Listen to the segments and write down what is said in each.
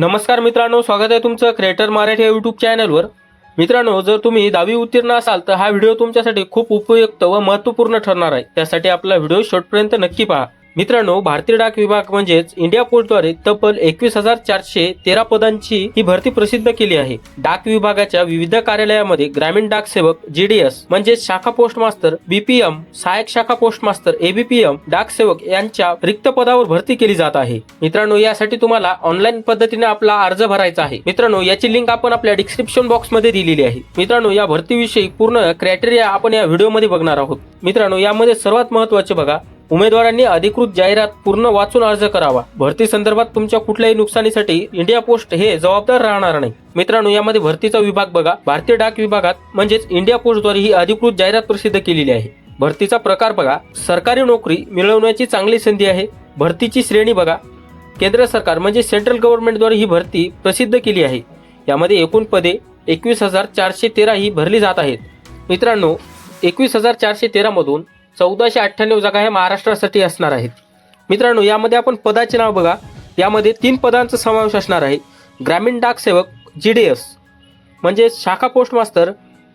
नमस्कार मित्रांनो स्वागत आहे तुमचं क्रिएटर मराठी यूट्यूब चॅनलवर मित्रांनो जर तुम्ही दहावी उत्तीर्ण असाल तर हा व्हिडिओ तुमच्यासाठी खूप उपयुक्त व महत्त्वपूर्ण ठरणार आहे. त्यासाठी आपला व्हिडिओ शेवटपर्यंत नक्की पहा. मित्रांनो भारतीय डाक विभाग म्हणजेच इंडिया पोस्टद्वारे तब्बल एकवीस हजार चारशे तेरा पदांची ही भरती प्रसिद्ध केली आहे. डाक विभागाच्या विविध कार्यालयामध्ये ग्रामीण डाक सेवक जीडीएस म्हणजेच शाखा पोस्ट मास्तर बीपीएम सहायक शाखा पोस्ट मास्तर एबीपीएम डाक सेवक यांच्या रिक्त पदावर भरती केली जात आहे. मित्रांनो यासाठी तुम्हाला ऑनलाईन पद्धतीने आपला अर्ज भरायचा आहे. मित्रांनो याची लिंक आपण आपल्या डिस्क्रिप्शन बॉक्समध्ये दिलेली आहे. मित्रांनो या भरतीविषयी पूर्ण क्रायटेरिया आपण या व्हिडिओमध्ये बघणार आहोत. मित्रांनो यामध्ये सर्वात महत्त्वाचे बघा उमेदवारांनी अधिकृत जाहिरात पूर्ण वाचून अर्ज करावा. भरती संदर्भात तुमच्या कुठल्याही नुकसानीसाठी इंडिया पोस्ट हे जबाबदार राहणार नाही. मित्रांनो यामध्ये भरतीचा विभाग बघा. भारतीय डाक विभागात म्हणजेच इंडिया पोस्टद्वारे ही अधिकृत जाहिरात प्रसिद्ध केलेली आहे. भरतीचा प्रकार बघा. सरकारी नोकरी मिळवण्याची चांगली संधी आहे. भरतीची श्रेणी बघा. केंद्र सरकार म्हणजे सेंट्रल गव्हर्नमेंटद्वारे ही भरती प्रसिद्ध केली आहे. यामध्ये एकूण पदे एकवीस हजार चारशे तेरा ही भरली जात आहेत. मित्रांनो एकवीस हजार चारशे तेरामधून चौदाशे अठ्ठ्याण्णव जागा ह्या महाराष्ट्रासाठी असणार आहेत. मित्रांनो यामध्ये आपण पदाचे नाव बघा. यामध्ये तीन पदांचा समावेश असणार आहे. ग्रामीण डाक सेवक जी डी एस. म्हणजे शाखा पोस्ट मास्तर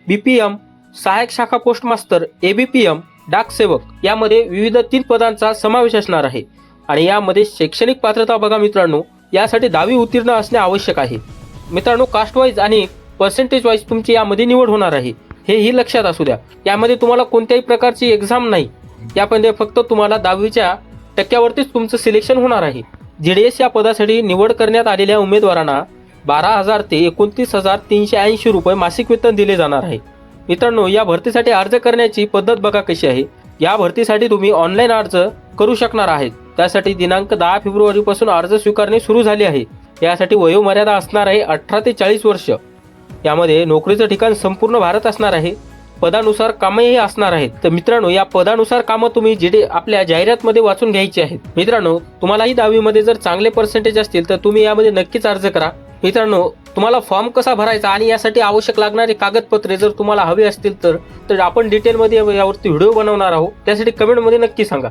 बी पी एम सहाय्यक शाखा post master A B P M डाक सेवक. यामध्ये विविध तीन पदांचा समावेश असणार आहे. आणि यामध्ये शैक्षणिक पात्रता बघा मित्रांनो यासाठी दहावी उत्तीर्ण असणे आवश्यक आहे. मित्रांनो कास्ट वाईज आणि पर्सेंटेज वाईज तुमची यामध्ये निवड होणार आहे. हे ही लक्षात असू द्या. यामध्ये तुम्हाला कोणत्याही प्रकारची एक्झाम नाही. यामध्ये फक्त तुम्हाला दहावीच्या टक्क्यावरतीच तुमचं सिलेक्शन होणार आहे. जीडीएस या पदासाठी निवड करण्यात आलेल्या उमेदवारांना बारा हजार ते एकोणतीस हजार तीनशे ऐंशी रुपये मासिक वेतन दिले जाणार आहे. मित्रांनो या भरतीसाठी अर्ज करण्याची पद्धत बघा कशी आहे. या भरतीसाठी तुम्ही ऑनलाईन अर्ज करू शकणार आहेत. त्यासाठी दिनांक दहा फेब्रुवारीपासून अर्ज स्वीकारणे सुरू झाले आहे. यासाठी वयोमर्यादा असणार आहे अठरा ते चाळीस वर्ष. यामध्ये नोकरीचं ठिकाण संपूर्ण भारत असणार आहे. पदानुसार कामही असणार आहेत. तर मित्रांनो या पदानुसार कामं तुम्ही जे आपल्या जाहिरातमध्ये वाचून घ्यायची आहेत. मित्रांनो तुम्हालाही दहावीमध्ये जर चांगले पर्सेंटेज असतील तर तुम्ही यामध्ये नक्कीच अर्ज करा. मित्रांनो तुम्हाला फॉर्म कसा भरायचा आणि यासाठी आवश्यक लागणारे कागदपत्रे जर तुम्हाला हवी असतील तर तर आपण डिटेलमध्ये यावरती व्हिडिओ बनवणार आहोत. त्यासाठी कमेंटमध्ये नक्की सांगा.